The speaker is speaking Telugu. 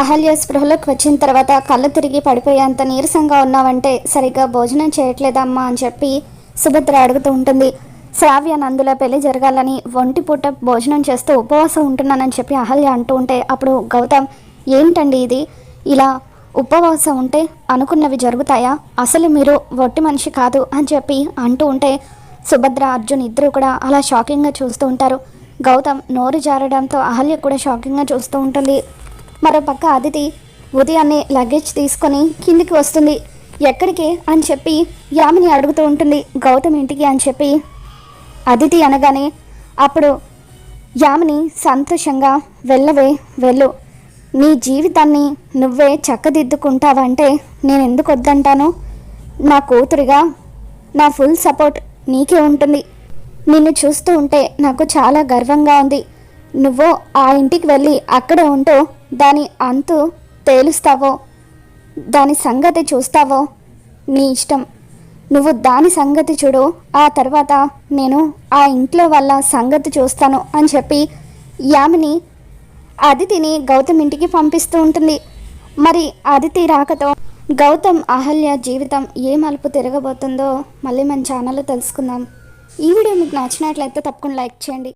అహల్య స్పృహలోకి వచ్చిన తర్వాత కళ్ళు తిరిగి పడిపోయేంత నీరసంగా ఉన్నావంటే సరిగ్గా భోజనం చేయట్లేదమ్మా అని చెప్పి సుభద్ర అడుగుతూ ఉంటుంది. శ్రావ్య నందుల పెళ్ళి జరగాలని ఒంటి పూట భోజనం చేస్తూ ఉపవాసం ఉంటున్నానని చెప్పి అహల్య అంటూ ఉంటే అప్పుడు గౌతమ్ ఏంటండి ఇది? ఇలా ఉపవాసం ఉంటే అనుకున్నవి జరుగుతాయా? అసలు మీరు ఒట్టి మనిషి కాదు అని చెప్పి అంటూ ఉంటే సుభద్ర అర్జున్ ఇద్దరు కూడా అలా షాకింగ్గా చూస్తూ ఉంటారు. గౌతమ్ నోరు జారడంతో అహల్య కూడా షాకింగ్గా చూస్తూ ఉంటుంది. మరోపక్క అదితి ఉదయాన్నే లగేజ్ తీసుకొని కిందికి వస్తుంది. ఎక్కడికి? అని చెప్పి యామిని అడుగుతూ ఉంటుంది గౌతమ్ ఇంటికి అని చెప్పి. అదితి అనగానే అప్పుడు యామిని సంతోషంగా వెళ్ళవే వెళ్ళు. నీ జీవితాన్ని నువ్వే చక్కదిద్దుకుంటావంటే నేను ఎందుకు వద్దంటాను? నా కూతురిగా నా ఫుల్ సపోర్ట్ నీకే ఉంటుంది. నిన్ను చూస్తూ ఉంటే నాకు చాలా గర్వంగా ఉంది. నువ్వు ఆ ఇంటికి వెళ్ళి అక్కడే ఉంటూ దాని అంతు తేలుస్తావో? దాని సంగతి చూస్తావో? నీ ఇష్టం. నువ్వు దాని సంగతి చూడు ఆ తర్వాత నేను ఆ ఇంట్లో వాళ్ళ సంగతి చూస్తాను అని చెప్పి యామిని అదితిని గౌతమ్ ఇంటికి పంపిస్తూ ఉంటుంది. మరి అదితి రాకతో గౌతమ్ అహల్య జీవితం ఏ మలుపు తిరగబోతుందో మళ్ళీ మన ఛానల్లో తెలుసుకుందాం. ఈ వీడియో మీకు నచ్చినట్లయితే తప్పకుండా లైక్ చేయండి.